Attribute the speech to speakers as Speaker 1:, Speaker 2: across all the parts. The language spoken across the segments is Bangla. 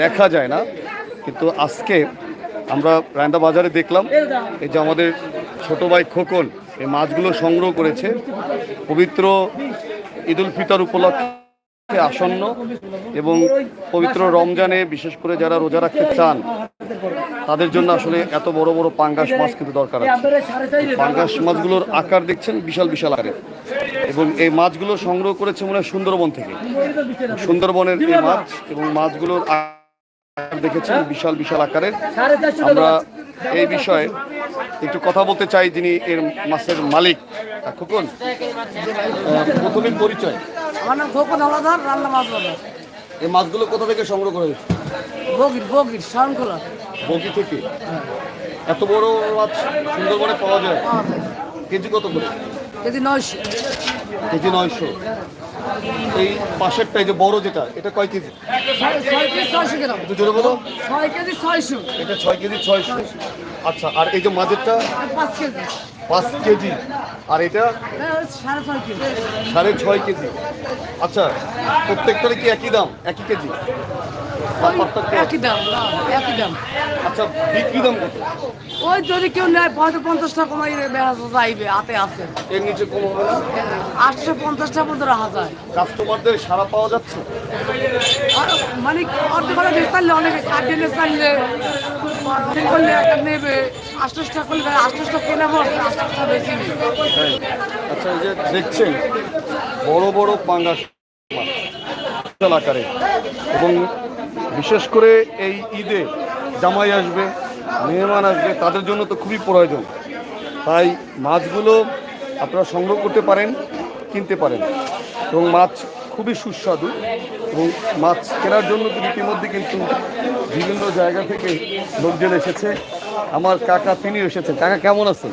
Speaker 1: দেখা যায় না। কিন্তু আজকে আমরা রায়ন্দা বাজারে দেখলাম, এই যে আমাদের ছোট ভাই খোকন এই মাছগুলো সংগ্রহ করেছে। পবিত্র ঈদুল ফিতর উপলক্ষে আসন্ন এবং পবিত্র রমজানে, বিশেষ করে যারা রোজা রাখতে চান, তাদের জন্য আসলে এত বড় বড় পাঙ্গাস মাছ কিন্তু দরকার আছে। পাঙ্গাস মাছগুলোর আকার দেখছেন বিশাল বিশাল আকারের। এবং এই মাছগুলো সংগ্রহ করেছে মনে হয় সুন্দরবন থেকে। সুন্দরবনের এই মাছ এবং মাছগুলোর দেখেছেন বিশাল বিশাল আকারের। আমরা এই বিষয়ে একটু কথা বলতে চাই যিনি এর মাছের মালিক খোকন। প্রথমে পরিচয়।
Speaker 2: আমার নাম খোকন হলাদার রান্না মাছ
Speaker 1: এই মাছগুলো কোথা থেকে সংগ্রহ করা হয়েছে?
Speaker 2: বগির বগির শরণখোলা
Speaker 1: বগি থেকে? এত বড় মাছ সুন্দরবনে পাওয়া যায়। কেজি কত করে?
Speaker 2: কেজি নয়শো।
Speaker 1: কেজি নয়শো। এই পাশেরটা এই যে বড় যেটা এটা কয় কেজি? একটু জোরে বলো।
Speaker 2: ছয় কেজি ছয়শো।
Speaker 1: এটা ছয় কেজি ছয়শো। আচ্ছা আর এই যে মাঝেরটা?
Speaker 2: পাঁচ কেজি।
Speaker 1: পাঁচ কেজি। আর এটা?
Speaker 2: এটা সাড়ে ছয় কেজি।
Speaker 1: আচ্ছা প্রত্যেকটার কি একই দাম? একই কেজি?
Speaker 2: একই দাম একই দাম।
Speaker 1: আচ্ছা বিক্রি দাম কত?
Speaker 2: ওই যদি কেউ নেয় হয়তো পঞ্চাশ টাকা কমাই বেড়া যাইবে হাতে আছে।
Speaker 1: এর নিচে কম হবে না
Speaker 2: আটশো পঞ্চাশ টাকা পর্যন্ত রাখা যায়।
Speaker 1: কাস্টমারদের সারা পাওয়া যাচ্ছে?
Speaker 2: মানে অর্ধেক করে নিয়ে অনেকে কাটিয়ে অর্ধেক
Speaker 1: আচ্ছা যে দেখছেন, বড় বড় পাঙ্গাস এবং বিশেষ করে এই ঈদে জামাই আসবে, মেহমান আসবে, তাদের জন্য তো খুবই প্রয়োজন। তাই মাছগুলো আপনারা সংগ্রহ করতে পারেন, কিনতে পারেন। এবং মাছ খুবই সুস্বাদু এবং মাছ কেনার জন্য কিন্তু ইতিমধ্যে কিন্তু বিভিন্ন জায়গা থেকে লোকজন এসেছে। আমার কাকা তিনি এসেছেন। কাকা কেমন আছেন?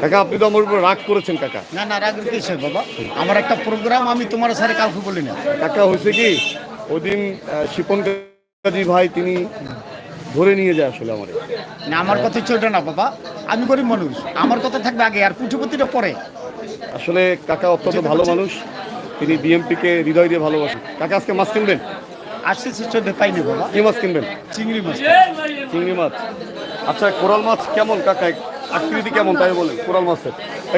Speaker 1: কাকা আপনি তো আমার উপর রাগ করেছেন কাকা।
Speaker 3: না না রাগ কিসের বাবা? আমার একটা প্রোগ্রাম আমি তোমার সাথে কাউকে বলি না।
Speaker 1: কাকা হয়েছে কি? ওদিন শিপন কাজী ভাই তিনি ধরে নিয়ে যায় আসলে আমার।
Speaker 3: না আমার কথা ওটা না বাবা। আমি গরিব মানুষ। আমার কথা থাকবে আগে আর পুঁটিপতিটা পরে।
Speaker 1: আসলে কাকা অত্যন্ত ভালো মানুষ। তিনি বিএমপিকে হৃদয় দিয়ে ভালোবাসেন। তাকে আজকে মাছ কিনবেন?
Speaker 3: আসছে সে চোদ্দে পাইনি বাবা
Speaker 1: কি মাছ কিনবেন?
Speaker 3: চিংড়ি মাছ।
Speaker 1: চিংড়ি মাছ। আচ্ছা কোরাল মাছ কেমন কাকা? আকৃতি কেমন তাই বলে কোরাল মাছের।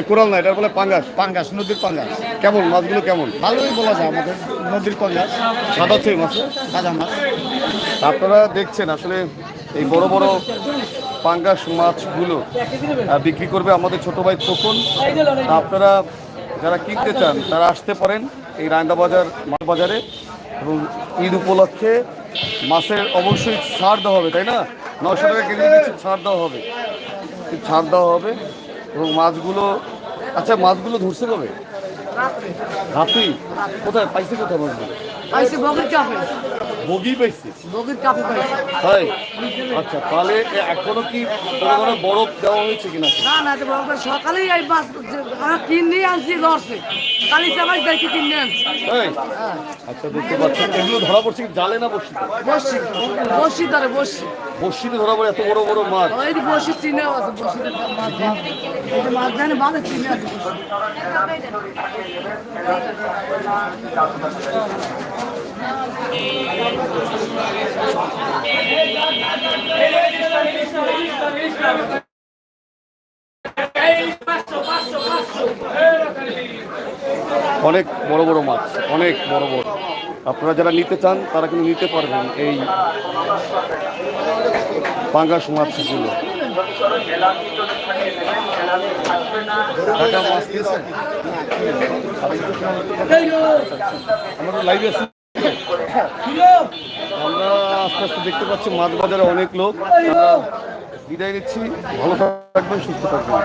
Speaker 1: কোরাল না এটা বলে পাঙ্গাস।
Speaker 3: পাঙ্গাস নদীর পাঙ্গাস।
Speaker 1: কেমন মাছগুলো কেমন?
Speaker 3: ভালোই বলা যায় আমাদের নদীর পাঙ্গাস।
Speaker 1: সাদা ছই মাছ?
Speaker 3: সাদা মাছ।
Speaker 1: আপনারা দেখছেন আসলে এই বড় বড় পাঙ্গাস মাছগুলো বিক্রি করবে আমাদের ছোট ভাই তখন আপনারা যারা কিনতে চান তারা আসতে পারেন এই রায়ন্দা বাজার মাছ বাজারে এবং ঈদ উপলক্ষে মাছের অবশ্যই ছাড় দেওয়া হবে তাই না? নশো টাকা কেজি কিছু ছাড় দেওয়া হবে ছাড় দেওয়া হবে এবং মাছগুলো আচ্ছা মাছগুলো ধরছে কবে?
Speaker 2: রাত্রে।
Speaker 1: রাতেই কোথায়? পাইছে কোথায় মাছগুলো?
Speaker 2: পাইছে
Speaker 1: বগি পাইছে?
Speaker 2: বগির কাপে পাইছে।
Speaker 1: তাই? আচ্ছা তাহলে এখনও কি কোনো কোনো বরফ দেওয়া হয়েছে কিনা?
Speaker 2: না না তো বড় সকালেই এই বাস আমরা কিনে আনছি লড়ছে। কালি সবাই দেখি কিনে আনছি।
Speaker 1: আচ্ছা দেখতে পাচ্ছেন এগুলো ধরা পড়ছে জালে না বসিতে
Speaker 2: বসি বসি ধরে বসি
Speaker 1: বসিতে ধরা পড়ে এত বড় বড় মাছ?
Speaker 2: ওই বসি চিনেও আছে বসি মাছ মাছ জানে বাঁধে চিনে আছে বসি।
Speaker 1: অনেক বড় বড় মাছ অনেক বড় বড়। আপনারা যারা নিতে চান তারা কিন্তু নিতে পারবেন এই পাঙ্গাস মাছগুলো আমরা লাইভে আছি। আমরা আস্তে আস্তে দেখতে পাচ্ছি মাছ বাজারে অনেক লোক। বিদায় নিচ্ছি। ভালো থাকবেন সুস্থ থাকবেন।